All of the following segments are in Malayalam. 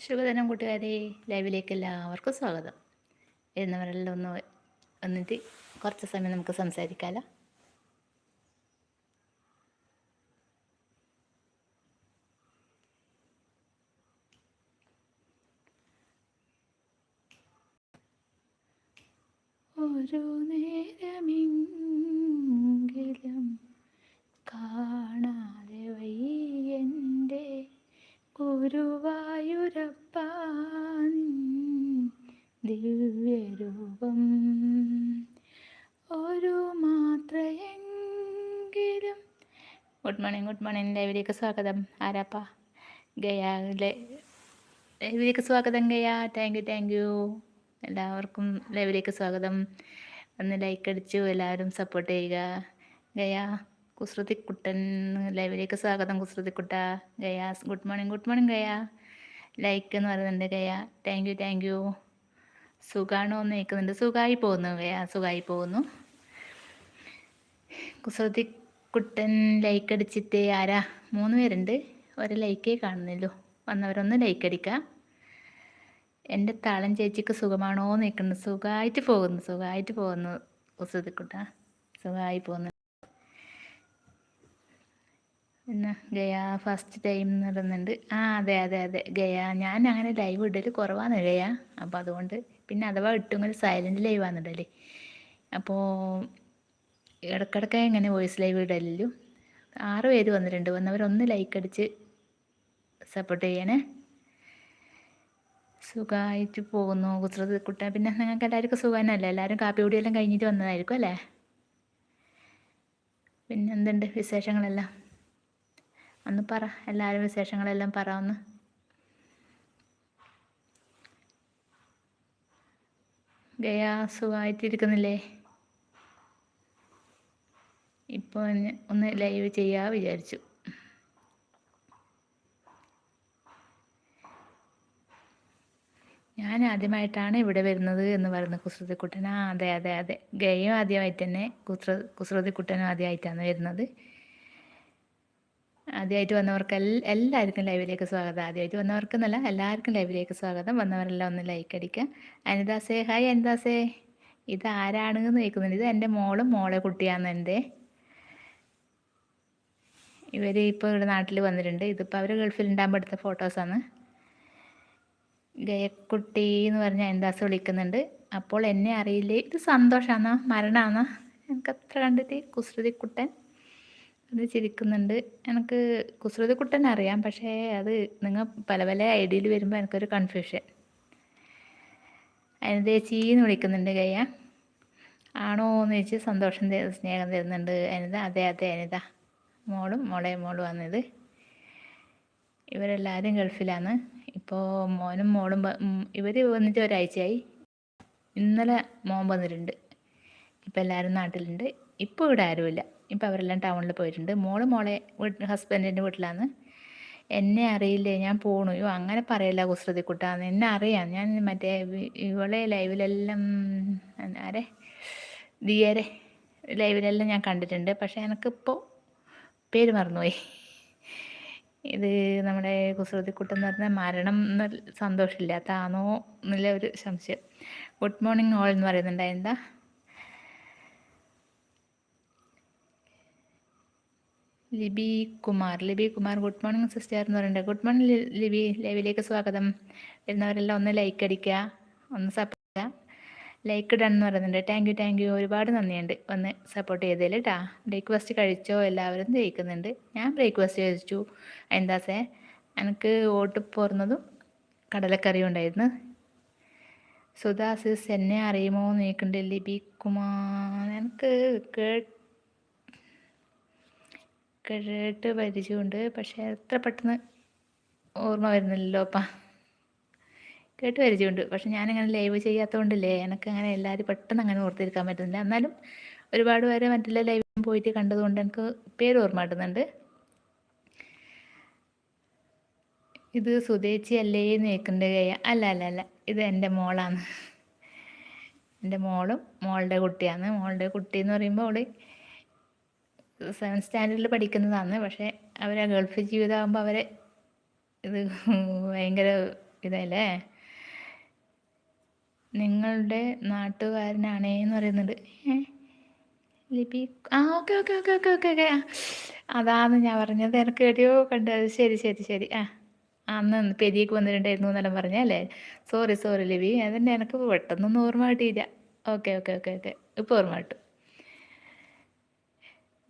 ശുഭദിനം കൂട്ടുകാരെ ലൈവിലേക്ക് എല്ലാവർക്കും സ്വാഗതം. എന്നവരെല്ലാം ഒന്ന് വന്നിട്ട് കുറച്ച് സമയം നമുക്ക് സംസാരിക്കാമല്ലോ ഒരു നേരമെങ്കിലും കാണാതെ വയ്യന്റെ ഗുരുവായൂരപ്പ ദിവ്യരൂപം. ഒരു മാത്രയെങ്കിലും. ഗുഡ് മോർണിംഗ് ഗുഡ് മോർണിംഗ് ലൈവിലേക്ക് സ്വാഗതം. ആരാപ്പ? ഗയാ ലൈവിലേക്ക് സ്വാഗതം guys. Thank you thank you എല്ലാവർക്കും ലൈവിലേക്ക് സ്വാഗതം. ഒന്ന് ലൈക്ക് അടിച്ചു എല്ലാവരും സപ്പോർട്ട് ചെയ്യുക. ഗയ കുസൃതിക്കുട്ടൻ ലൈവിലേക്ക് സ്വാഗതം കുസൃതിക്കുട്ട. Guys good morning good morning guys. Like എന്ന് പറയുന്നുണ്ട് കയ്യ താങ്ക് യു താങ്ക് യു സുഖാണോ എന്ന് കേൾക്കുന്നുണ്ട്. സുഖമായി പോകുന്നു കയ്യ സുഖമായി പോകുന്നു. കുസൃതി കുട്ടൻ ലൈക്ക് അടിച്ചിട്ട് ആരാ? മൂന്ന് പേരുണ്ട്. ഒരു ലൈക്കേ കാണുന്നില്ലോ വന്നവരൊന്ന് ലൈക്ക് അടിക്കാം. എന്റെ താളം ചേച്ചിക്ക് സുഖമാണോ എന്ന് നിൽക്കുന്നു സുഖമായിട്ട് പോകുന്നു. സുഖമായിട്ട് പോകുന്നു കുസൃതിക്കുട്ട സുഖമായി പോകുന്നു. പിന്നെ ഗയ ഫസ്റ്റ് ടൈം എന്ന് പറയുന്നുണ്ട്. ആ അതെ അതെ അതെ. ഗയ ഞാൻ അങ്ങനെ ലൈവ് ഇടൽ കുറവാണ് ഗയ. അപ്പോൾ അതുകൊണ്ട് പിന്നെ അഥവാ ഇട്ടെങ്കിൽ സൈലന്റ് ലൈവ് ആണ് അപ്പോൾ ഇടക്കിടക്ക് ഇങ്ങനെ വോയിസ് ലൈവ് ഇടലു ആറ് പേര് വന്നിട്ടുണ്ട്. വന്നവരൊന്ന് ലൈക്ക് അടിച്ച് സപ്പോർട്ട് ചെയ്യണേ. സുഖമായിട്ട് പോകുന്നു. കുസൃത് കുട്ട പിന്നെ നിങ്ങൾക്ക് എല്ലാവർക്കും സുഖം തന്നെയല്ലേ എല്ലാവരും കാപ്പി കുടിയെല്ലാം കഴിഞ്ഞിട്ട് വന്നതായിരിക്കും അല്ലേ? പിന്നെ എന്തുണ്ട് വിശേഷങ്ങളെല്ലാം? ഒന്ന് പറ എല്ലാവരും വിശേഷങ്ങളെല്ലാം പറ ഒന്ന്. ഗയ സുഖമായിട്ടിരിക്കുന്നില്ലേ? ഇപ്പോൾ ഒന്ന് ലൈവ് ചെയ്യാ വിചാരിച്ചു. ഞാൻ ആദ്യമായിട്ടാണ് ഇവിടെ വരുന്നത് എന്ന് പറയുന്ന കുസൃതിക്കുട്ടൻ ആ അതെ അതെ അതെ. ഗയും ആദ്യമായിട്ട് തന്നെ കുസൃ കുസൃതിക്കുട്ടനും ആദ്യമായിട്ടാണ് വരുന്നത്. ആദ്യമായിട്ട് വന്നവർക്ക് എല്ലാവർക്കും ലൈവിലേക്ക് സ്വാഗതം. ആദ്യമായിട്ട് വന്നവർക്ക് എന്നല്ല എല്ലാവർക്കും ലൈവിലേക്ക് സ്വാഗതം. വന്നവരെല്ലാം ഒന്ന് ലൈക്ക് അടിക്കുക അനിതാസേ ഹായ് അനിതാസേ ഇത് ആരാണ് എന്ന് കേൾക്കുന്നുണ്ട് ഇത് എന്റെ മോളും മോളെ കുട്ടിയാണ് എന്റെ. ഇവർ ഇപ്പോൾ ഇവിടെ നാട്ടിൽ വന്നിട്ടുണ്ട്. ഇതിപ്പോൾ അവർ ഗൾഫിൽ ഉണ്ടാകുമ്പോൾ എടുത്ത ഫോട്ടോസാണ് ഗയക്കുട്ടി എന്ന് പറഞ്ഞ അനിതാസ് വിളിക്കുന്നുണ്ട്. അപ്പോൾ എന്നെ അറിയില്ലേ? ഇത് സന്തോഷമാണോ മരണമാണോ എനിക്ക് അത്ര കണ്ടിട്ട് കുസൃതിക്കുട്ടൻ. അത് ചിരിക്കുന്നുണ്ട്. എനിക്ക് കുസൃതിക്കുട്ടൻ അറിയാം പക്ഷേ അത് നിങ്ങൾ പല പല ഐഡിയയിൽ വരുമ്പോൾ എനിക്കൊരു കൺഫ്യൂഷൻ അനിതേച്ചീന്ന് വിളിക്കുന്നുണ്ട് കയ്യ ആണോ എന്ന് ചോദിച്ച് സന്തോഷം സ്നേഹം തരുന്നുണ്ട്. അനിത അതെ അതെ അനിത. മോളും മോളെ മോളും വന്നത് ഇവരെല്ലാവരും ഗൾഫിലാണ്. ഇപ്പോൾ മോനും മോളും ഇവർ വന്നിട്ട് ഒരാഴ്ചയായി. ഇന്നലെ മോൻ വന്നിട്ടുണ്ട്. ഇപ്പോൾ എല്ലാവരും നാട്ടിലുണ്ട്. ഇപ്പോൾ ഇവിടെ ആരുമില്ല. ഇപ്പോൾ അവരെല്ലാം ടൗണിൽ പോയിട്ടുണ്ട്. മോൾ മോളെ ഹസ്ബൻഡിന്റെ വീട്ടിലാണ് എന്നെ അറിയില്ലേ ഞാൻ പോണു. യോ അങ്ങനെ പറയല്ല കുസൃതിക്കുട്ടാന്ന് എന്നെ അറിയാം. ഞാൻ മറ്റേ ഇവളെ ലൈവിലെല്ലാം ആരെ? ദിയരെ ലൈവിലെല്ലാം ഞാൻ കണ്ടിട്ടുണ്ട്. പക്ഷേ എനിക്കിപ്പോൾ പേര് മറന്നുപോയി. ഇത് നമ്മുടെ കുസൃതി എന്ന് പറഞ്ഞാൽ മരണം എന്ന സന്തോഷമില്ലാത്താണോ എന്നുള്ള ഒരു സംശയം. ഗുഡ് മോർണിംഗ് ഓൾ എന്ന് പറയുന്നുണ്ട് Libi Kumar Libi Kumar good morning sister എന്ന് പറയുന്നുണ്ട്. ഗുഡ് മോർണിംഗ് ലിബി ലൈവിലേക്ക് സ്വാഗതം. വരുന്നവരെല്ലാം ഒന്ന് ലൈക്ക് അടിക്കുക ഒന്ന് സപ്പോർട്ട് ചെയ്യുക. ലൈക്ക് ഇടാൻ എന്ന് പറയുന്നുണ്ട്. താങ്ക് യു താങ്ക് യു ഒരുപാട് നന്ദിയുണ്ട്. ഒന്ന് സപ്പോർട്ട് ചെയ്തതിൽ കേട്ടാ ബ്രേക്ക്ഫാസ്റ്റ് കഴിച്ചോ? എല്ലാവരും ജയിക്കുന്നുണ്ട് ഞാൻ ബ്രേക്ക്ഫാസ്റ്റ് കഴിച്ചു. എന്താസേ എനിക്ക് ഓട്ട് പോർന്നതും കടലക്കറിയും ഉണ്ടായിരുന്നു. സുധാസിസ് എന്നെ അറിയുമോ എന്ന് ലിബി കുമാർ എനിക്ക് കേട്ട് പരിചയമുണ്ട്. പക്ഷേ എത്ര പെട്ടെന്ന് ഓർമ്മ വരുന്നില്ലല്ലോ അപ്പ. കേട്ട് പരിചയമുണ്ട്. പക്ഷെ ഞാനങ്ങനെ ലൈവ് ചെയ്യാത്തതുകൊണ്ടല്ലേ എനിക്കങ്ങനെ എല്ലാവരും പെട്ടെന്ന് അങ്ങനെ ഓർത്തിരിക്കാൻ പറ്റുന്നില്ല. എന്നാലും ഒരുപാട് പേരെ മറ്റുള്ള ലൈവ് പോയിട്ട് കണ്ടതുകൊണ്ട് എനിക്ക് പേര് ഓർമ്മ കിട്ടുന്നുണ്ട്. ഇത് സുതേച്ചി അല്ലേ എന്ന് കേൾക്കേണ്ട കയ്യ അല്ല അല്ല അല്ല. ഇത് എന്റെ മോളാണ്. എന്റെ മോളും മോളുടെ കുട്ടിയാണ്. മോളുടെ കുട്ടി എന്ന് പറയുമ്പോൾ അവൾ സെവൻ സ്റ്റാൻഡേർഡിൽ പഠിക്കുന്നതാണ്. പക്ഷേ ആ ഗൾഫ് ജീവിതമാകുമ്പോൾ അവരെ ഇത് ഭയങ്കര ഇതല്ലേ? നിങ്ങളുടെ നാട്ടുകാരനാണേ എന്ന് പറയുന്നുണ്ട്. ലിപി? ആ okay okay okay okay okay okay. അതാന്ന് ഞാൻ പറഞ്ഞത്. എനിക്ക് എവിടെയോ കണ്ടത് ശരി ശരി ശരി. ആ അന്ന് പെരിയേക്ക് വന്നിട്ടുണ്ടായിരുന്നു എന്നെല്ലാം പറഞ്ഞല്ലേ സോറി സോറി ലിപി. അതന്നെ എനിക്ക് പെട്ടെന്നൊന്നും ഓർമ്മ കിട്ടിയില്ല. Okay okay okay okay. ഇപ്പോൾ ഓർമ്മ കിട്ടും.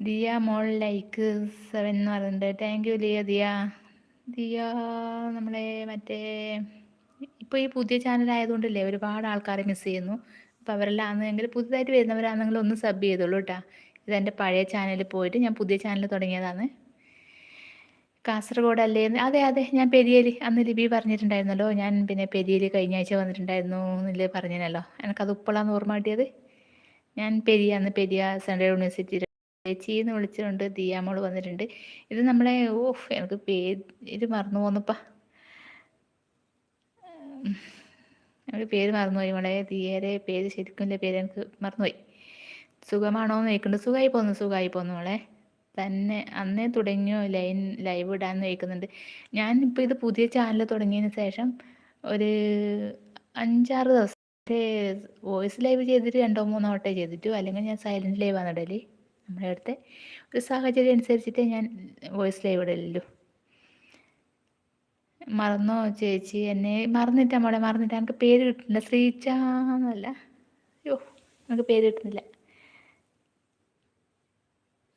ദിയ മോൾ ലൈക്ക് സെവൻ എന്ന് പറയുന്നുണ്ട്. Thank you Liya Diya. Diya നമ്മളെ മറ്റേ ഇപ്പോൾ ഈ പുതിയ ചാനൽ ആയതുകൊണ്ടല്ലേ ഒരുപാട് ആൾക്കാരെ മിസ് ചെയ്യുന്നു. അപ്പോൾ അവരെല്ലാന്നെങ്കിൽ പുതുതായിട്ട് വരുന്നവരാണെങ്കിൽ ഒന്ന് സബ് ചെയ്തോളൂ ഇത് ഇതെന്റെ പഴയ ചാനലിൽ പോയിട്ട് ഞാൻ പുതിയ ചാനൽ തുടങ്ങിയതാണ്. കാസർഗോഡ് അല്ലേ അതെ അതെ ഞാൻ പെരിയലി അന്ന് ലിബി പറഞ്ഞിട്ടുണ്ടായിരുന്നല്ലോ. ഞാൻ പിന്നെ പെരിയലി കഴിഞ്ഞ ആഴ്ച വന്നിട്ടുണ്ടായിരുന്നു എന്നില്ല പറഞ്ഞല്ലോ എനിക്കത് ഉപ്പളാന്ന് ഓർമ്മ കിട്ടിയത്. ഞാൻ പെരിയ അന്ന് പെരിയ സെൻട്രൽ യൂണിവേഴ്സിറ്റി ചേച്ചിന്ന് വിളിച്ചിട്ടുണ്ട് ദിയാമോൾ വന്നിട്ടുണ്ട്. ഇത് നമ്മളെ ഓഫ് എനിക്ക് പേര് മറന്നു പോന്നപ്പാ. എനിക്ക് പേര് മറന്നുപോയി. മോളെ ദിയേരെ പേര് ശരിക്കും പേര് എനിക്ക് മറന്നുപോയി. സുഖമാണോ എന്ന് ചോദിക്കുന്നുണ്ട്. സുഖമായി പോന്നു സുഖമായി പോന്നു മോളെ. തന്നെ അന്നേ തുടങ്ങിയോ ലൈൻ ലൈവ് ഇടാന്ന് ഞാൻ ഞാനിപ്പോൾ ഇത് പുതിയ ചാനൽ തുടങ്ങിയതിന് ശേഷം ഒരു അഞ്ചാറ് ദിവസം വോയിസ് ലൈവ് ചെയ്തിട്ട് രണ്ടോ മൂന്നോ വട്ടേ ചെയ്തിട്ടു. അല്ലെങ്കിൽ ഞാൻ സൈലന്റ് ആണ് ഇടൽ. നമ്മുടെ അടുത്ത്. ഒരു സാഹചര്യം അനുസരിച്ചിട്ടേ ഞാൻ വോയിസ് ലൈവ് ഇടലുള്ളൂ മറന്നോ ചേച്ചി? എന്നെ മറന്നിട്ടാ മോളെ മറന്നിട്ട് എനിക്ക് പേര് കിട്ടുന്നില്ല. ശ്രീച്ച എന്നല്ല. അയ്യോ എനിക്ക് പേര് കിട്ടുന്നില്ല.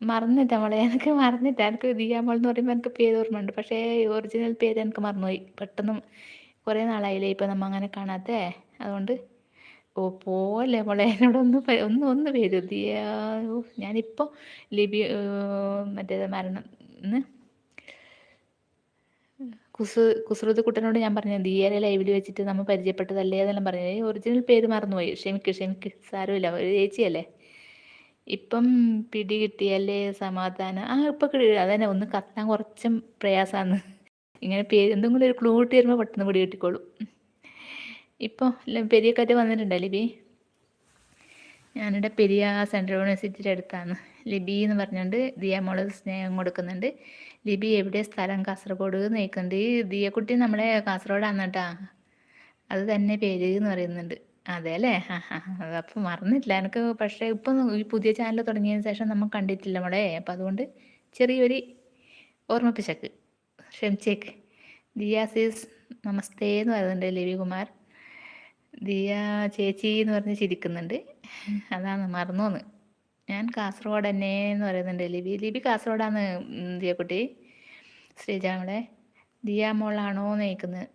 മറന്നിട്ടാ മോളെ എനിക്ക് മറന്നിട്ട് എനിക്ക് ദിയാമോൾ എന്ന് പറയുമ്പോൾ എനിക്ക് പേര് ഓർമ്മയുണ്ട്. പക്ഷേ ഒറിജിനൽ പേര് എനിക്ക് മറന്നുപോയി. പെട്ടെന്ന് കുറേ നാളായില്ലേ ഇപ്പം നമ്മൾ അങ്ങനെ കാണാത്തേ? അതുകൊണ്ട് ഓ പോലെ മോളെ. എന്നോടൊന്ന് ഒന്ന് ഒന്ന് പേര് ദിയ ഞാനിപ്പോൾ ലിബി മറ്റേ മരണം കുസു കുസൃതി കുട്ടനോട് ഞാൻ പറഞ്ഞു ദിയരെ ലൈവിൽ വെച്ചിട്ട് നമ്മൾ പരിചയപ്പെട്ടതല്ലേ? എന്നെല്ലാം പറഞ്ഞു. ഒറിജിനൽ പേര് മറന്നുപോയി. ക്ഷമിക്ക് ക്ഷമിക്ക്. സാരമില്ല. ഒരു ചേച്ചിയല്ലേ. ഇപ്പം പിടി കിട്ടിയല്ലേ സമാധാനം? ആ ഇപ്പം അതന്നെ. ഒന്ന് കത്താൻ കുറച്ചും പ്രയാസമാണ് ഇങ്ങനെ പേര് എന്തെങ്കിലും ഒരു ക്ലൂ കിട്ടി വരുമ്പോൾ പെട്ടെന്ന് പിടി കിട്ടിക്കോളും. ഇപ്പോൾ പെരിയ കാറ്റ് ലിബി? ഞാനിവിടെ പെരിയ സെൻട്രൽ യൂണിവേഴ്സിറ്റിയുടെ അടുത്താണ്. ലിബി എന്ന് പറഞ്ഞുകൊണ്ട് ദിയ മോൾ സ്നേഹം കൊടുക്കുന്നുണ്ട്. ലിബി എവിടെ? സ്ഥലം കാസർഗോഡ് നോക്കുന്നുണ്ട് ഈ ദിയക്കുട്ടി നമ്മളെ കാസർഗോഡാണ് കേട്ടാ. അത് തന്നെ പേര് എന്ന് പറയുന്നുണ്ട്. അതെ അല്ലേ? ആ അപ്പം മറന്നിട്ടില്ല. എനിക്ക് പക്ഷേ ഇപ്പം ഈ പുതിയ ചാനൽ തുടങ്ങിയതിന് ശേഷം നമ്മൾ കണ്ടിട്ടില്ല നമ്മളെ അപ്പം അതുകൊണ്ട് ചെറിയൊരു ഓർമ്മിപ്പിച്ചേക്ക് ക്ഷമിച്ചേക്ക്. ദിയാസിസ് നമസ്തേ എന്ന് പറയുന്നുണ്ട് ലിബി കുമാർ ദിയ ചേച്ചി എന്ന് പറഞ്ഞ് ചിരിക്കുന്നുണ്ട്. അതാണ് മറന്നോന്ന്. ഞാൻ കാസർഗോഡ് തന്നെ എന്ന് പറയുന്നുണ്ട്. ലിബി ലിബി കാസർഗോഡാന്ന് ദിയക്കുട്ടി. ശ്രീജ ദിയ മോളാണോ എന്ന് ചോദിക്കുന്നത്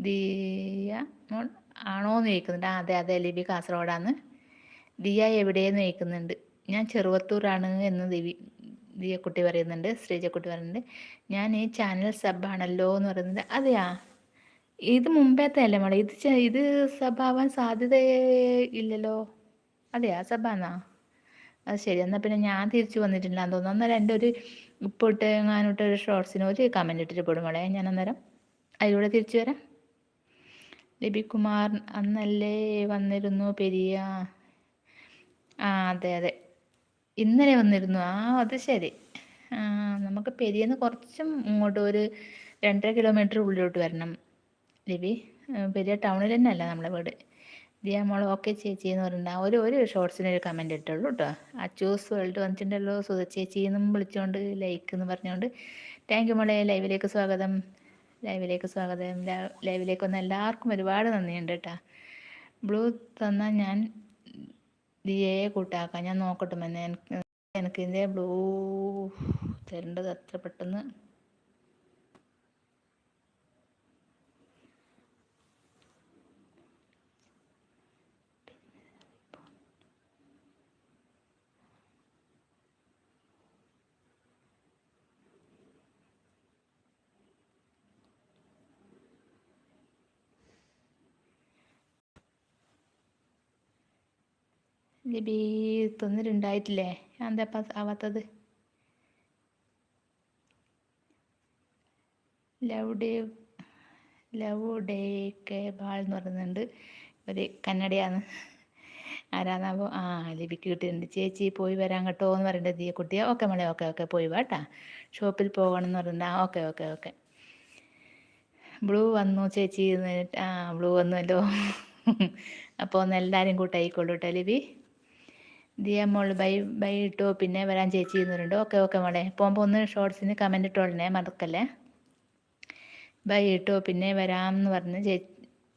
ദിയ മോൾ ആണോ എന്ന് ചോദിക്കുന്നുണ്ട്. ആ അതെ അതെ ലിബി കാസർഗോഡാന്ന്. ദിയ എവിടെയെന്ന് ചോദിക്കുന്നുണ്ട്. ഞാൻ ചെറുവത്തൂരാണ് എന്ന് ദിവി ദിയക്കുട്ടി പറയുന്നുണ്ട്. ശ്രീജക്കുട്ടി പറയുന്നുണ്ട്. ഞാൻ ഈ ചാനൽ സബ് ആണല്ലോ എന്ന് പറയുന്നുണ്ട്. അതെയാ? ഇത് മുമ്പേത്തെ അല്ലേ മോളെ. ഇത് ഇത് സബാവാൻ സാധ്യത ഇല്ലല്ലോ അതെയാ? സബാന്നാ അത് ശരി. എന്നാൽ പിന്നെ ഞാൻ തിരിച്ചു വന്നിട്ടില്ല എന്ന് തോന്നുന്നു. അന്നേരം എന്റെ ഒരു ഇപ്പോട്ട് എങ്ങാനോട്ട് ഒരു ഷോർട്സിന് ഒരു കമന്റ് ഇട്ടിട്ട് പോടും മോളെ. ഞാൻ അന്നേരം അതിലൂടെ തിരിച്ചു വരാം. ലബികുമാർ അന്നല്ലേ വന്നിരുന്നു പെരിയ? ആ അതെ അതെ. ഇന്നലെ വന്നിരുന്നു. ആ അത് ശരി. നമുക്ക് പെരിയെന്ന് കുറച്ചും ഇങ്ങോട്ട് ഒരു രണ്ടര കിലോമീറ്റർ ഉള്ളിലോട്ട് വരണം. ലിബി പെരിയ ടൗണിൽ തന്നെ അല്ല നമ്മളെ വീട്? ദിയ മോൾ ഓക്കെ ചേച്ചി എന്ന് പറഞ്ഞിട്ട് ഒരു ഒരു ഷോർട്സിന് ഒരു കമന്റ് ഇട്ടുള്ളൂ കേട്ടോ അച്ചൂസ് വേൾഡ് വന്നിട്ടുണ്ടല്ലോ സുധ ചേച്ചി എന്നും വിളിച്ചുകൊണ്ട് ലൈക്ക് എന്ന് പറഞ്ഞുകൊണ്ട് താങ്ക് യു മോളെ ലൈവിലേക്ക് സ്വാഗതം. ലൈവിലേക്ക് സ്വാഗതം. ലൈവിലേക്ക് വന്ന എല്ലാവർക്കും ഒരുപാട് നന്ദിയുണ്ട് കേട്ടോ ബ്ലൂ തന്നാൽ ഞാൻ ദിയയെ കൂട്ടാക്കാം. ഞാൻ നോക്കട്ടെ എനിക്ക് എനിക്ക് ഇതിന്റെ ബ്ലൂ തരേണ്ടത് അത്ര പെട്ടെന്ന്? ലിബി തന്നിട്ടുണ്ടായിട്ടില്ലേ? എന്താ ആവാത്തത്? Love day love day K ball എന്ന് പറയുന്നുണ്ട്. ഒരു കന്നഡയാണ്. ആരാന്നാവോ? ആ ലിബിക്ക് കിട്ടിയിട്ടുണ്ട്. ചേച്ചി പോയി വരാൻ കേട്ടോ എന്ന് പറയുന്നത് തീയ കുട്ടിയെ ഓക്കെ മോളെ ഓക്കെ ഓക്കെ. പോയി വാട്ടാ ഷോപ്പിൽ പോകണം എന്ന് പറയുന്നത് ആ ഓക്കെ ഓക്കെ ഓക്കെ. ബ്ലൂ വന്നു ചേച്ചി ആ ബ്ലൂ വന്നുവല്ലോ അപ്പോൾ ഒന്ന് എല്ലാവരും കൂട്ടായിക്കോളൂ കേട്ടോ ലിബി. ദിയ മോൾ ബൈ ബൈ ഇട്ടു പിന്നെ വരാൻ ചേച്ചി എന്നുണ്ട് ഓക്കെ ഓക്കെ മോളെ. പോകുമ്പോൾ ഒന്ന് ഷോർട്സിന് കമന്റ് ഇട്ടോളണേ മറക്കല്ലേ? ബൈ ഇട്ടു പിന്നെ വരാം എന്ന് പറഞ്ഞ് ചേ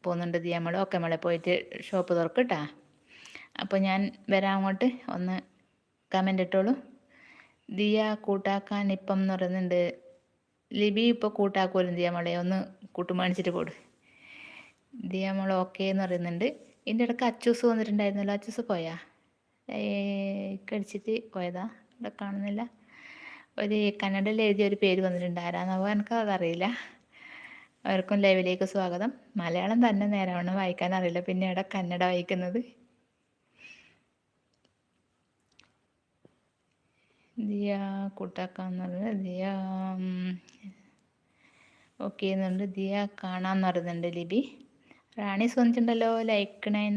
പോകുന്നുണ്ട് ദിയ മോളെ. ഓക്കെ മോളെ പോയിട്ട് ഷോപ്പ് തുറക്കട്ടാ അപ്പോൾ ഞാൻ വരാം അങ്ങോട്ട്. ഒന്ന് കമന്റ് ഇട്ടോളൂ. ദിയ കൂട്ടാക്കാൻ ഇപ്പം എന്ന് പറയുന്നുണ്ട്. ലിബി ഇപ്പോൾ കൂട്ടാക്കുമല്ലോ ദിയ മോളെ. ഒന്ന് കൂട്ടു മേടിച്ചിട്ട് പോട്. ദിയ മോളെ ഓക്കെ എന്ന് പറയുന്നുണ്ട്. ഇതിന്റെ ഇടയ്ക്ക് അച്ചൂസ് വന്നിട്ടുണ്ടായിരുന്നല്ലോ. അച്ചൂസ് പോയാ? കടിച്ചിട്ട് പോയതാ. ഇവിടെ കാണുന്നില്ല. ഒരു കന്നഡയിൽ എഴുതിയ ഒരു പേര് വന്നിട്ടുണ്ട്. ആരാന്നാവോ എനിക്ക് അതറിയില്ല. അവർക്കും ലൈവിലേക്ക് സ്വാഗതം. മലയാളം തന്നെ നേരമാണ് വായിക്കാൻ അറിയില്ല. പിന്നെ ഇവിടെ കന്നഡ വായിക്കുന്നത്? ദിയ കൂട്ടാക്കാന്ന് പറയുന്നത് ദിയ ഓക്കെ എന്നുണ്ട് ദിയ കാണാമെന്ന് പറയുന്നുണ്ട് ലിബി. റാണി വന്നിട്ടുണ്ടല്ലോ ലൈക്ക് നയൻ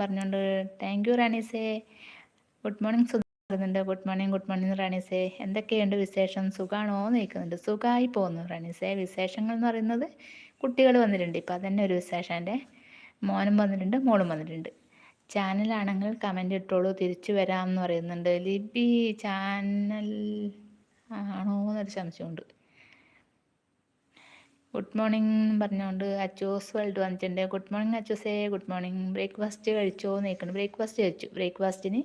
പറഞ്ഞുകൊണ്ട് താങ്ക് യു റാണീസേ. ഗുഡ് മോർണിംഗ് സുധ പറയുന്നുണ്ട് ഗുഡ് മോർണിംഗ് ഗുഡ് മോർണിംഗ് റാണീസേ. എന്തൊക്കെയുണ്ട് വിശേഷം? സുഖാണോ എന്ന് ചോദിക്കുന്നുണ്ട്. സുഖമായി പോകുന്നു റാണീസേ. വിശേഷങ്ങൾ എന്ന് പറയുന്നത് കുട്ടികൾ വന്നിട്ടുണ്ട്. ഇപ്പം അതന്നെ ഒരു വിശേഷം. എന്റെ മോനും വന്നിട്ടുണ്ട് മോളും വന്നിട്ടുണ്ട്. ചാനലാണെങ്കിൽ കമന്റ് ഇട്ടോളൂ. തിരിച്ചു വരാം എന്ന് പറയുന്നുണ്ട്. ലിബി ചാനൽ ആണോ എന്നൊരു സംശയമുണ്ട്. ഗുഡ് മോർണിംഗ് പറഞ്ഞുകൊണ്ട് അച്ചൂസ് വേൾഡ് വന്നിട്ടുണ്ട്. ഗുഡ് മോർണിംഗ് അച്ചൂസേ. ഗുഡ് മോർണിംഗ് ബ്രേക്ക്ഫാസ്റ്റ് കഴിച്ചോ എന്ന് ബ്രേക്ക്ഫാസ്റ്റ് കഴിച്ചു ബ്രേക്ക്ഫാസ്റ്റിന്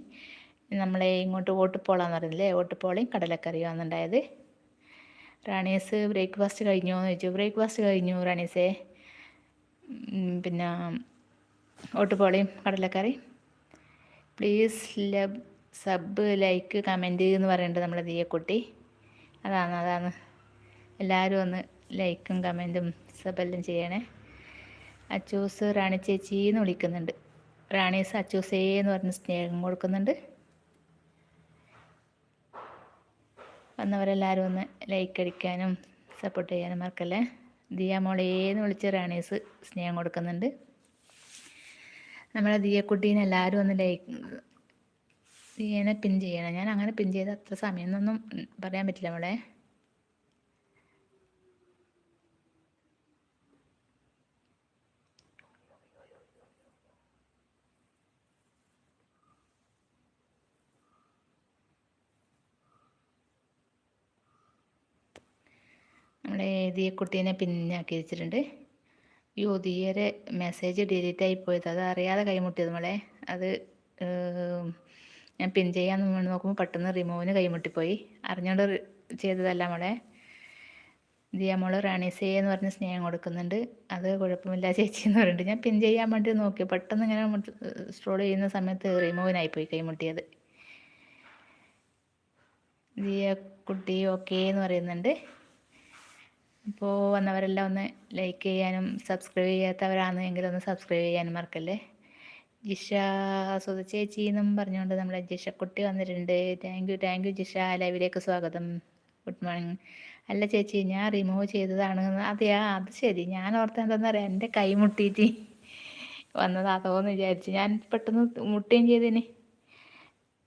നമ്മളെ ഇങ്ങോട്ട് ഓട്ടുപോളാന്ന് പറയുന്നില്ലേ? ഓട്ടുപോളയും കടലക്കറിയും വന്നിട്ടുണ്ടായത്. റാണീസ് ബ്രേക്ക്ഫാസ്റ്റ് കഴിഞ്ഞോ എന്ന് ചോദിച്ചു. ബ്രേക്ക്ഫാസ്റ്റ് കഴിഞ്ഞു റാണീസേ. പിന്നെ ഓട്ടുപോളയും കടലക്കറി. Please Labh sub like comment എന്ന് പറയുന്നുണ്ട് നമ്മുടെ ദിയക്കുട്ടി അതാണ് അതാണ്. എല്ലാവരും ഒന്ന് ലൈക്കും കമന്റും സബെല്ലാം ചെയ്യണേ. അച്ചൂസ് റാണി ചേച്ചി എന്ന് വിളിക്കുന്നുണ്ട് റാണീസ് അച്ചൂസേ എന്ന് പറഞ്ഞ് സ്നേഹം കൊടുക്കുന്നുണ്ട്. വന്നവരെല്ലാവരും ഒന്ന് ലൈക്ക് അടിക്കാനും സപ്പോർട്ട് ചെയ്യാനും മറക്കല്ലേ? ദിയ മോളേന്ന് വിളിച്ച് റാണീസ് സ്നേഹം കൊടുക്കുന്നുണ്ട്. നമ്മളെ ദിയക്കുട്ടീനെ എല്ലാവരും ഒന്ന് ലൈക്ക് ദിയനെ പിൻ ചെയ്യണം. ഞാൻ അങ്ങനെ പിൻ ചെയ്ത് അത്ര സമയം എന്നൊന്നും പറയാൻ പറ്റില്ല നമ്മളെ ദിയക്കുട്ടീനെ പിന്നാക്കി വെച്ചിട്ടുണ്ട്. യോ ദിയരെ മെസ്സേജ് ഡിലീറ്റ് ആയി പോയത്. അത് അറിയാതെ കൈമുട്ടിയത് മോളെ. അത് ഞാൻ പിൻ ചെയ്യാന്ന് നോക്കുമ്പോൾ പെട്ടെന്ന് റിമൂവിന് കൈമുട്ടിപ്പോയി. അറിഞ്ഞുകൊണ്ട് ചെയ്തതല്ല മോളെ. ദിയ മോൾ റാണീസേ എന്ന് പറഞ്ഞ് സ്നേഹം കൊടുക്കുന്നുണ്ട്. അത് കുഴപ്പമില്ല ചേച്ചി എന്ന് പറയുന്നുണ്ട് ഞാൻ പിൻ ചെയ്യാൻ വേണ്ടി നോക്കി. പെട്ടെന്ന് ഇങ്ങനെ സ്ട്രോൾ ചെയ്യുന്ന സമയത്ത് റിമൂവിനായിപ്പോയി കൈമുട്ടിയത്. ദിയ കുട്ടി ഓക്കേ എന്ന് പറയുന്നുണ്ട്. അപ്പോൾ വന്നവരെല്ലാം ഒന്ന് ലൈക്ക് ചെയ്യാനും സബ്സ്ക്രൈബ് ചെയ്യാത്തവരാണെങ്കിൽ ഒന്ന് സബ്സ്ക്രൈബ് ചെയ്യാനും മറക്കല്ലേ? ജിഷ സുധ ചേച്ചി എന്നും പറഞ്ഞുകൊണ്ട് നമ്മളെ ജിഷക്കുട്ടി വന്നിട്ടുണ്ട്. Thank you thank you Jisha ലൈവിലേക്ക് സ്വാഗതം. ഗുഡ് മോർണിംഗ് അല്ല ചേച്ചി ഞാൻ റിമൂവ് ചെയ്തതാണ്. അതെയാ അത് ശരി. ഞാൻ ഓർത്ത എന്താണെന്ന് അറിയാം. എന്റെ കൈ മുട്ടിയിട്ട് വന്നതാതോന്ന് വിചാരിച്ചു. ഞാൻ പെട്ടെന്ന് മുട്ടുകയും ചെയ്തേനെ.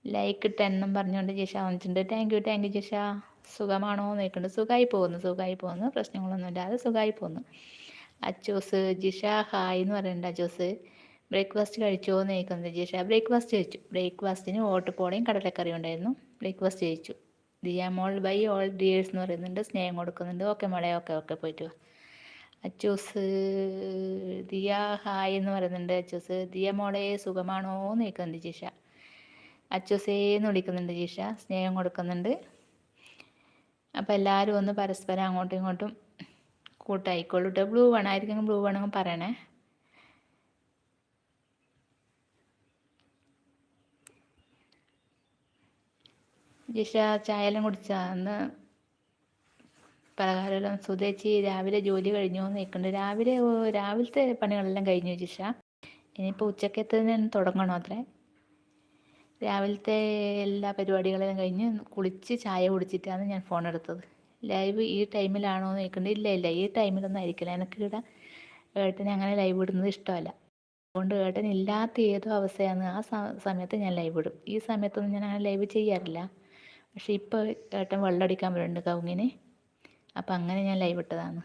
ലൈക്ക് ഇട്ടെന്നും പറഞ്ഞുകൊണ്ട് ജിഷ വന്നിട്ടുണ്ട്. Thank you thank you Jisha. സുഖമാണോ എന്ന് ചോദിക്കുന്നുണ്ട് സുഖമായി പോകുന്നു സുഖമായി പോകുന്നു. പ്രശ്നങ്ങളൊന്നും ഇല്ലാതെ സുഖമായി പോകുന്നു. അച്ചൂസ് ജിഷ ഹായ് എന്ന് പറയുന്നുണ്ട് അച്ചൂസ്. ബ്രേക്ക്ഫാസ്റ്റ് കഴിച്ചോ എന്ന് ചോദിക്കുന്നത് ജിഷ. ബ്രേക്ക്ഫാസ്റ്റ് കഴിച്ചു ബ്രേക്ക്ഫാസ്റ്റിന് ഓട്ടുപോളയും കടലക്കറിയും ഉണ്ടായിരുന്നു. ബ്രേക്ക്ഫാസ്റ്റ് കഴിച്ചു ദിയ മോൾ ബൈ ഓൾ ഡിയേഴ്സ് എന്ന് പറയുന്നുണ്ട്. സ്നേഹം കൊടുക്കുന്നുണ്ട്. ഓക്കെ മോളെ ഓക്കെ ഓക്കെ പോയിട്ട് അച്ചൂസ് ദിയ ഹായ് എന്ന് പറയുന്നുണ്ട് അച്ചൂസ്. ദിയ മോളെ സുഖമാണോ? എന്ന് ചോദിക്കുന്നുണ്ട് ജിഷ. അച്ചൂസേ എന്ന് വിളിക്കുന്നുണ്ട് ജിഷ. സ്നേഹം കൊടുക്കുന്നുണ്ട്. അപ്പോൾ എല്ലാവരും ഒന്ന് പരസ്പരം അങ്ങോട്ടും ഇങ്ങോട്ടും കൂട്ടായിക്കോളൂ. കേട്ടോ ബ്ലൂ വേണമായിരിക്കും ബ്ലൂ വേണമെങ്കിൽ പറയണേ. ജിഷ ചായയെല്ലാം കുടിച്ചാ? അന്ന് സുതേച്ചി രാവിലെ ജോലി കഴിഞ്ഞു നിൽക്കുന്നുണ്ട് രാവിലെ രാവിലത്തെ പണികളെല്ലാം കഴിഞ്ഞു ജിഷ? ഇനിയിപ്പോൾ ഉച്ചക്കത്തിന് തുടങ്ങണോ അത്രേ? രാവിലത്തെ എല്ലാ പരിപാടികളും കഴിഞ്ഞ് കുളിച്ച് ചായ കുടിച്ചിട്ടാണ് ഞാൻ ഫോൺ എടുത്തത്. ലൈവ് ഈ ടൈമിലാണോ എന്ന് ചോദിക്കേണ്ടത് ഇല്ല ഇല്ല ഈ ടൈമിലൊന്നും ആയിരിക്കില്ല. എനിക്ക് ഇവിടെ ഏട്ടന് അങ്ങനെ ലൈവ് ഇടുന്നത് ഇഷ്ടമല്ല. അതുകൊണ്ട് ഏട്ടൻ ഇല്ലാത്ത ഏതോ അവസ്ഥയാണ്. ആ സമയത്ത് ഞാൻ ലൈവ് ഇടും. ഈ സമയത്തൊന്നും ഞാൻ അങ്ങനെ ലൈവ് ചെയ്യാറില്ല. പക്ഷേ ഇപ്പോൾ ഏട്ടൻ വെള്ളമടിക്കാൻ വരുന്നുണ്ട് കവുങ്ങിന്. അപ്പം അങ്ങനെ ഞാൻ ലൈവ് ഇട്ടതാണ്.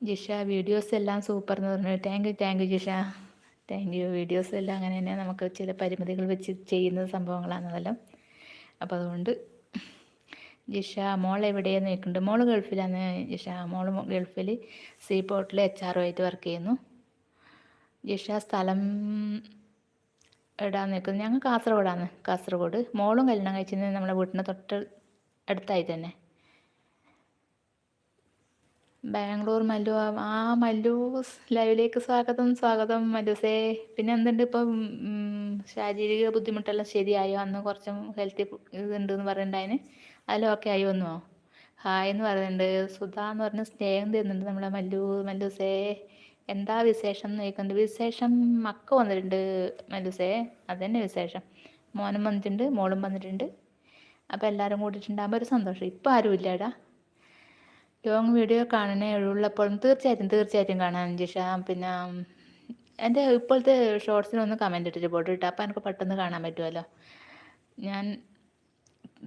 ജിഷ വീഡിയോസ് എല്ലാം സൂപ്പർ എന്ന് പറഞ്ഞു. Thank you thank you Jisha. Thank you videos എല്ലാം അങ്ങനെ തന്നെ നമുക്ക് ചില പരിമിതികൾ വെച്ച് ചെയ്യുന്ന സംഭവങ്ങളാണതെല്ലാം. അപ്പോൾ അതുകൊണ്ട് ജിഷ മോൾ എവിടെയെന്ന് നിൽക്കുന്നുണ്ട് മോൾ ഗൾഫിലാണ് ജിഷ. മോൾ ഗൾഫിൽ സീ പോർട്ടിൽ എച്ച് ആർ ആയിട്ട് വർക്ക് ചെയ്യുന്നു. ജിഷ സ്ഥലം ഇടാൻ നിൽക്കുന്നത് ഞങ്ങൾ കാസർഗോഡാണ് കാസർഗോഡ്. മോളും കല്യാണം കഴിച്ചത് നമ്മളെ വീട്ടിന് തൊട്ട് അടുത്തായി തന്നെ. ബാംഗ്ലൂർ മല്ലു ആ മല്ലു ലൈവിലേക്ക് സ്വാഗതം സ്വാഗതം മല്ലുസേ. പിന്നെ എന്തുണ്ട് ഇപ്പം ശാരീരിക ബുദ്ധിമുട്ടെല്ലാം ശരിയായോ? അന്ന് കുറച്ചും ഹെൽത്തി ഇതുണ്ടെന്ന് പറയുന്നുണ്ടായിന് അതിലും ഓക്കെ ആയി വന്നോ? ഹായ് എന്ന് പറയുന്നുണ്ട്. സുധ എന്ന് പറഞ്ഞ സ്നേഹം തരുന്നുണ്ട് നമ്മളെ മല്ലു മല്ലുസേ. എന്താ വിശേഷം എന്ന് ചോദിക്കുന്നുണ്ട്. വിശേഷം മക്ക വന്നിട്ടുണ്ട് മല്ലുസേ. അതന്നെ വിശേഷം. മോനും വന്നിട്ടുണ്ട് മോളും വന്നിട്ടുണ്ട്. അപ്പോൾ എല്ലാവരും കൂടിയിട്ടുണ്ടാകുമ്പോൾ ഒരു സന്തോഷം. ഇപ്പം ആരും ഇല്ലടാ ലോങ് വീഡിയോ കാണണേ ഉള്ളപ്പോഴും തീർച്ചയായിട്ടും തീർച്ചയായിട്ടും കാണാൻ ജിഷ പിന്നെ എന്റെ ഇപ്പോഴത്തെ ഷോർട്സിനൊന്ന് കമന്റ് ഇട്ടിട്ട് പോട്ട് ഇട്ടാൽ അപ്പോൾ എനിക്ക് പെട്ടെന്ന് കാണാൻ പറ്റുമല്ലോ ഞാൻ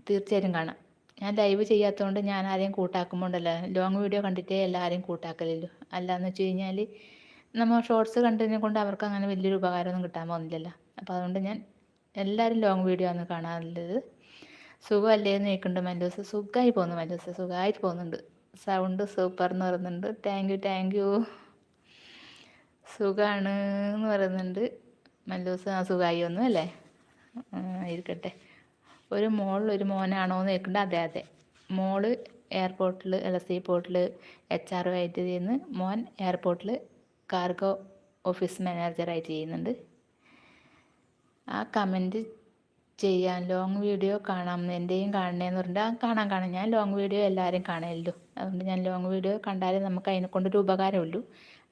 തീർച്ചയായിട്ടും കാണാം. ഞാൻ ലൈവ് ചെയ്യാത്തതുകൊണ്ട് ഞാൻ ആരെയും കൂട്ടാക്കുമ്പോണ്ടല്ലോ. ലോങ് വീഡിയോ കണ്ടിട്ടേ എല്ലാവരെയും കൂട്ടാക്കലില്ലു അല്ലാന്ന് വെച്ച് കഴിഞ്ഞാൽ നമ്മൾ ഷോർട്സ് കണ്ടതിനെ കൊണ്ട് അവർക്ക് അങ്ങനെ വലിയൊരു ഉപകാരമൊന്നും കിട്ടാൻ പോകുന്നില്ലല്ലോ. അപ്പോൾ അതുകൊണ്ട് ഞാൻ എല്ലാവരും ലോങ് വീഡിയോ ആണ് കാണാറുള്ളത്. സുഖമല്ലേ എന്ന് ചോദിക്കുന്നുണ്ട് മല്ലൂസ് സുഖമായി പോകുന്നു മല്ലൂസ് സുഖമായിട്ട് പോകുന്നുണ്ട്. സൗണ്ട് സൂപ്പർ എന്ന് പറയുന്നുണ്ട്. താങ്ക് യു താങ്ക് യു സുഖമാണ് എന്ന് പറയുന്നുണ്ട്. മല്ലൂസ് ആ സുഖമായി ഒന്നും അല്ലേ? ഇരിക്കട്ടെ. ഒരു മോൾ ഒരു മോനാണോ എന്ന് കേൾക്കുന്നുണ്ട് അതെ അതെ. മോൾ എയർപോർട്ടിൽ എൽ എസ് ഐ പോർട്ടിൽ എച്ച് ആർ ആയിട്ട് ചെയ്യുന്നു. മോൻ എയർപോർട്ടിൽ കാർഗോ ഓഫീസ് മാനേജറായിട്ട് ചെയ്യുന്നുണ്ട്. ആ കമന്റ് ചെയ്യാൻ ലോങ് വീഡിയോ കാണാം. എന്റെയും കാണണേന്ന് പറഞ്ഞിട്ട് ആ കാണാൻ കാണാം. ഞാൻ ലോങ് വീഡിയോ എല്ലാവരും കാണുമല്ലോ അതുകൊണ്ട് ഞാൻ ലോങ് വീഡിയോ കണ്ടാലേ നമുക്ക് അതിനെ കൊണ്ടൊരു ഉപകാരമുള്ളൂ.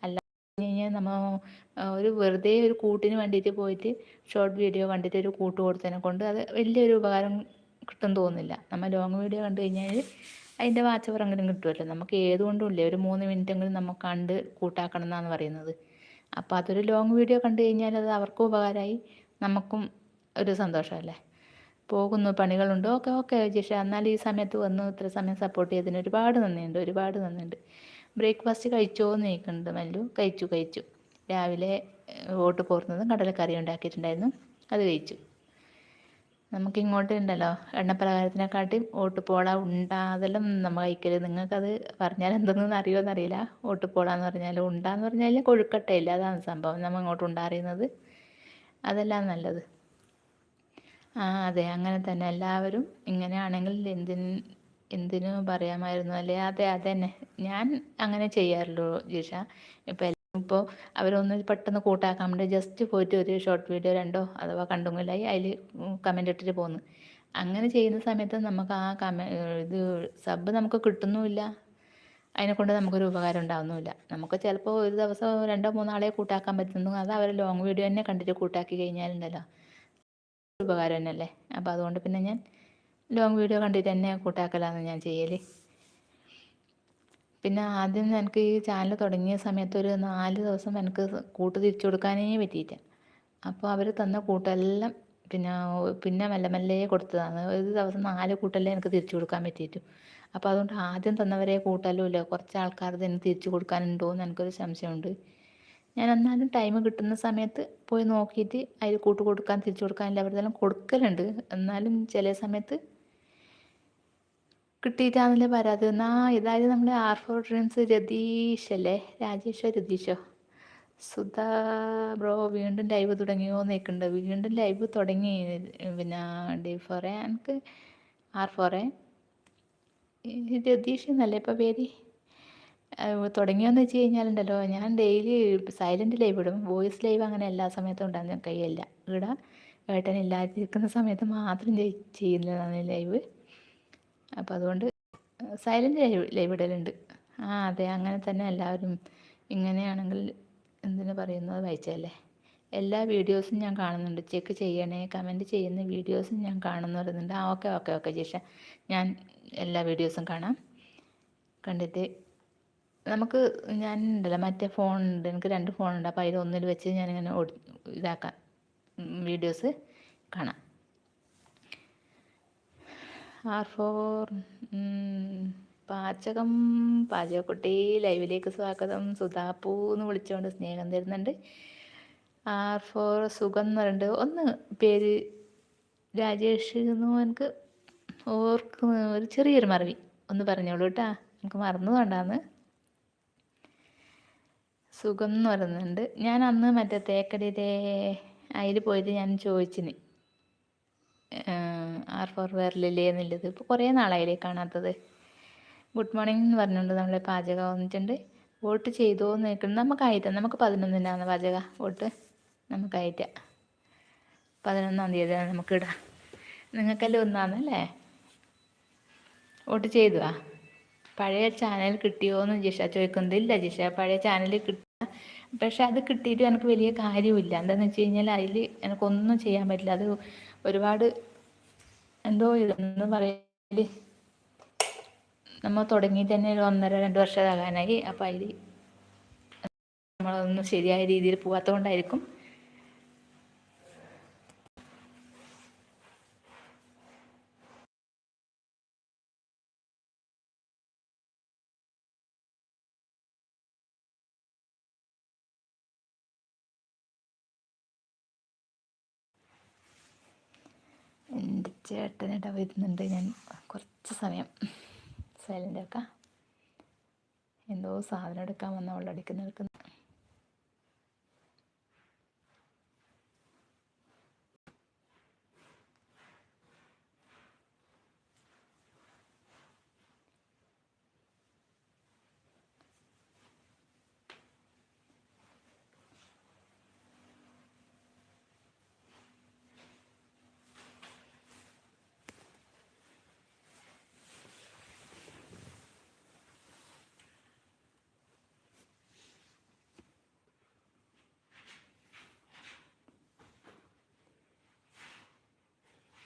അല്ല കഴിഞ്ഞാൽ നമ്മൾ ഒരു വെറുതെ ഒരു കൂട്ടിന് വേണ്ടിയിട്ട് പോയിട്ട് ഷോർട്ട് വീഡിയോ കണ്ടിട്ട് ഒരു കൂട്ട് കൊടുത്തതിനെ കൊണ്ട് അത് വലിയൊരു ഉപകാരം കിട്ടും തോന്നുന്നില്ല. നമ്മൾ ലോങ് വീഡിയോ കണ്ടു കഴിഞ്ഞാൽ അതിന്റെ വാച്ച് അവറെങ്കിലും കിട്ടുമല്ലോ നമുക്ക് ഏതുകൊണ്ടും ഇല്ലേ ഒരു മൂന്ന് മിനിറ്റെങ്കിലും നമുക്ക് കണ്ട് കൂട്ടാക്കണം എന്നാണ് പറയുന്നത്. അപ്പോൾ അതൊരു ലോങ് വീഡിയോ കണ്ടു കഴിഞ്ഞാൽ അത് അവർക്കും ഉപകാരമായി. നമുക്കും ഒരു സന്തോഷമല്ലേ? പോകുന്നു പണികളുണ്ട്? Okay okay Jisha. എന്നാൽ ഈ സമയത്ത് വന്നു ഇത്ര സമയം സപ്പോർട്ട് ചെയ്തതിന് ഒരുപാട് നന്ദിയുണ്ട്. ഒരുപാട് നന്ദിയുണ്ട്. ബ്രേക്ക്ഫാസ്റ്റ് കഴിച്ചോ എന്ന് ചോദിക്കുന്നുണ്ട് മല്ലു. കഴിച്ചു കഴിച്ചു. രാവിലെ ഓട്ട് പോർന്നതും കടലക്കറി ഉണ്ടാക്കിയിട്ടുണ്ടായിരുന്നു. അത് കഴിച്ചു. നമുക്ക് ഇങ്ങോട്ട് ഉണ്ടല്ലോ. എണ്ണപ്പലഹാരത്തിനെക്കാട്ടിയും ഓട്ടുപോള പോള അതെല്ലാം നമ്മൾ കഴിക്കരുത് നിങ്ങൾക്കത് പറഞ്ഞാൽ എന്തെന്ന് അറിയുമോ എന്നറിയില്ല. ഓട്ടുപോള എന്ന് പറഞ്ഞാൽ ഉണ്ട എന്ന് പറഞ്ഞാൽ കൊഴുക്കട്ടയില്ല. അതാണ് സംഭവം. നമ്മൾ ഇങ്ങോട്ട് ഉണ്ടാറിയുന്നത് അതെല്ലാം നല്ലത്. ആ അതെ. അങ്ങനെ തന്നെ. എല്ലാവരും ഇങ്ങനെയാണെങ്കിൽ എന്തിന് എന്തിനു പറയാമായിരുന്നു അല്ലേ? അതെ അതന്നെ. ഞാൻ അങ്ങനെ ചെയ്യാറുള്ളൂ ജിഷ. ഇപ്പം ഇപ്പോൾ അവരൊന്ന് പെട്ടെന്ന് കൂട്ടാക്കാൻ വേണ്ടി ജസ്റ്റ് പോയിട്ട് ഒരു ഷോർട്ട് വീഡിയോ രണ്ടോ അഥവാ കണ്ടുമില്ലായി അതിൽ കമന്റ് ഇട്ടിട്ട് പോകുന്നു അങ്ങനെ ചെയ്യുന്ന സമയത്ത് നമുക്ക് ആ കമ ഇത് സബ് നമുക്ക് കിട്ടുന്നുമില്ല. അതിനെ കൊണ്ട് നമുക്കൊരു ഉപകാരം ഉണ്ടാവുന്നുമില്ല. നമുക്ക് ചിലപ്പോൾ ഒരു ദിവസം രണ്ടോ മൂന്നോ ആളെ കൂട്ടാക്കാൻ പറ്റുന്നു. അത് അവർ ലോങ് വീഡിയോ തന്നെ കണ്ടിട്ട് കൂട്ടാക്കി കഴിഞ്ഞാലുണ്ടല്ലോ. ഉപകാരം തന്നെയല്ലേ അപ്പോൾ അതുകൊണ്ട് പിന്നെ ഞാൻ ലോങ് വീഡിയോ കണ്ടിട്ട് തന്നെ കൂട്ടാക്കലാണ് ഞാൻ ചെയ്യൽ പിന്നെ ആദ്യം എനിക്ക് ഈ ചാനൽ തുടങ്ങിയ സമയത്ത് ഒരു നാല് ദിവസം എനിക്ക് കൂട്ട് തിരിച്ചു കൊടുക്കാനേ പറ്റിയില്ല. അപ്പോൾ അവർ തന്ന കൂട്ടെല്ലാം പിന്നെ പിന്നെ മെല്ലെ മെല്ലെ കൊടുത്തതാണ്. ഒരു ദിവസം നാല് കൂട്ടല്ലേ എനിക്ക് തിരിച്ചു കൊടുക്കാൻ പറ്റിയിട്ടു. അപ്പോൾ അതുകൊണ്ട് ആദ്യം തന്നവരെ കൂട്ടലും ഇല്ല കുറച്ച് ആൾക്കാർ ഇതിന് തിരിച്ചു കൊടുക്കാനുണ്ടോ എന്ന് എനിക്കൊരു സംശയമുണ്ട്. ഞാൻ എന്നാലും ടൈം കിട്ടുന്ന സമയത്ത് പോയി നോക്കിയിട്ട് അതിൽ കൂട്ട് കൊടുക്കാൻ തിരിച്ചു കൊടുക്കാൻ എല്ലാവരുടെല്ലാം കൊടുക്കലുണ്ട്. എന്നാലും ചില സമയത്ത് കിട്ടിയിട്ടാണല്ലേ പരാതി എന്നാ ഇതായത് നമ്മുടെ ആർ ഫോർ ഡ്രീംസ് രതീഷ് അല്ലേ രാജേഷോ രതീഷോ സുധാ ബ്രോ വീണ്ടും ലൈവ് തുടങ്ങിയോ നിൽക്കുന്നുണ്ട് വീണ്ടും ലൈവ് തുടങ്ങി. പിന്നെ ഡി ഫോറെ എനിക്ക് ആർ ഫോറെ രതീഷ് എന്നല്ലേ ഇപ്പോൾ പേര്? തുടങ്ങിയോന്ന് വെച്ച് കഴിഞ്ഞാലുണ്ടല്ലോ ഞാൻ ഡെയിലി സൈലന്റ് ലൈവ് ഇടും. വോയിസ് ലൈവ് അങ്ങനെ എല്ലാ സമയത്തും ഉണ്ടാകുന്ന കയ്യല്ല. ഇവിടെ ഏട്ടൻ ഇല്ലാതിരിക്കുന്ന സമയത്ത് മാത്രം ചെയ്യുന്നതാണ് ലൈവ് അപ്പോൾ അതുകൊണ്ട് സൈലന്റ് ലൈവ് ലൈവ് ഇടലുണ്ട്. ആ അതെ അങ്ങനെ തന്നെ എല്ലാവരും ഇങ്ങനെയാണെങ്കിൽ എന്തിനു പറയുന്നത് വായിച്ചല്ലേ എല്ലാ വീഡിയോസും ഞാൻ കാണുന്നുണ്ട്. ചെക്ക് ചെയ്യണേ കമന്റ് ചെയ്യുന്ന വീഡിയോസും ഞാൻ കാണുന്നു പറയുന്നുണ്ട്. ആ ഓക്കെ ഓക്കെ ഓക്കെ ജിഷ. ഞാൻ എല്ലാ വീഡിയോസും കാണാം. കണ്ടിട്ട് നമുക്ക് ഞാൻ ഉണ്ടല്ലോ മറ്റേ ഫോൺ ഉണ്ട് എനിക്ക് രണ്ട് ഫോൺ ഉണ്ട് അപ്പോൾ അതിൽ ഒന്നിൽ വെച്ച് ഞാനിങ്ങനെ ഇതാക്കാം. വീഡിയോസ് കാണാം. ആർ ഫോർ പാചകം പാചകക്കുട്ടി ലൈവിലേക്ക് സ്വാഗതം. സുധാപ്പൂ എന്ന് വിളിച്ചുകൊണ്ട് സ്നേഹം തരുന്നുണ്ട്. ആർ ഫോർ സുഖം എന്ന് പറയുന്നുണ്ട് ഒന്ന് പേര് രാജേഷ് എന്ന് എനിക്ക് ഓർക്കുന്ന ഒരു ചെറിയൊരു മറവി. ഒന്ന് പറഞ്ഞോളൂ കേട്ടാ. എനിക്ക് മറന്നു വേണ്ടാന്ന്. സുഖം എന്ന് പറയുന്നുണ്ട്. ഞാൻ അന്ന് മറ്റേ തേക്കടിയിലെ അതിൽ പോയിട്ട് ഞാൻ ചോദിച്ചിന്. ആർ ഫോർ വേറിലില്ലേ എന്നുള്ളത്. ഇപ്പോൾ കുറേ നാളായില്ലേ കാണാത്തത്. ഗുഡ് മോർണിംഗ് എന്ന് പറഞ്ഞുകൊണ്ട് നമ്മളെ പാചകം വന്നിട്ടുണ്ട്. വോട്ട് ചെയ്തോ എന്ന് ചോദിക്കണം നമുക്കായിട്ട്. നമുക്ക് പതിനൊന്നിനാണ് പാചക വോട്ട്. നമുക്കായിട്ട. പതിനൊന്നാം തീയതിയാണ് നമുക്കിടാം. നിങ്ങൾക്കെല്ലാം ഒന്നാന്നല്ലേ? വോട്ട് ചെയ്തുവാ പഴയ ചാനൽ കിട്ടിയോ എന്ന് ജിഷ ചോദിക്കുന്നത് ഇല്ല ജിഷ പഴയ ചാനൽ കിട്ടുക പക്ഷെ അത് കിട്ടിയിട്ട് എനിക്ക് വലിയ കാര്യമില്ല. എന്താണെന്ന് വെച്ച് കഴിഞ്ഞാൽ അതിൽ എനിക്കൊന്നും ചെയ്യാൻ പറ്റില്ല. അത് ഒരുപാട് എന്തോ ഇതെന്ന് പറയൽ. നമ്മൾ തുടങ്ങി തന്നെ ഒരു ഒന്നര രണ്ട് വർഷമാകാനായി. അപ്പോൾ അതിൽ നമ്മളൊന്നും ശരിയായ രീതിയിൽ പോകാത്തത് കൊണ്ടായിരിക്കും എന്റെ ചേട്ടനിട വരുന്നുണ്ട് ഞാൻ കുറച്ച് സമയം സൈലന്റ് ആക്കാം. എന്തോ സാധനം എടുക്കാൻ വന്ന എടുക്കുന്ന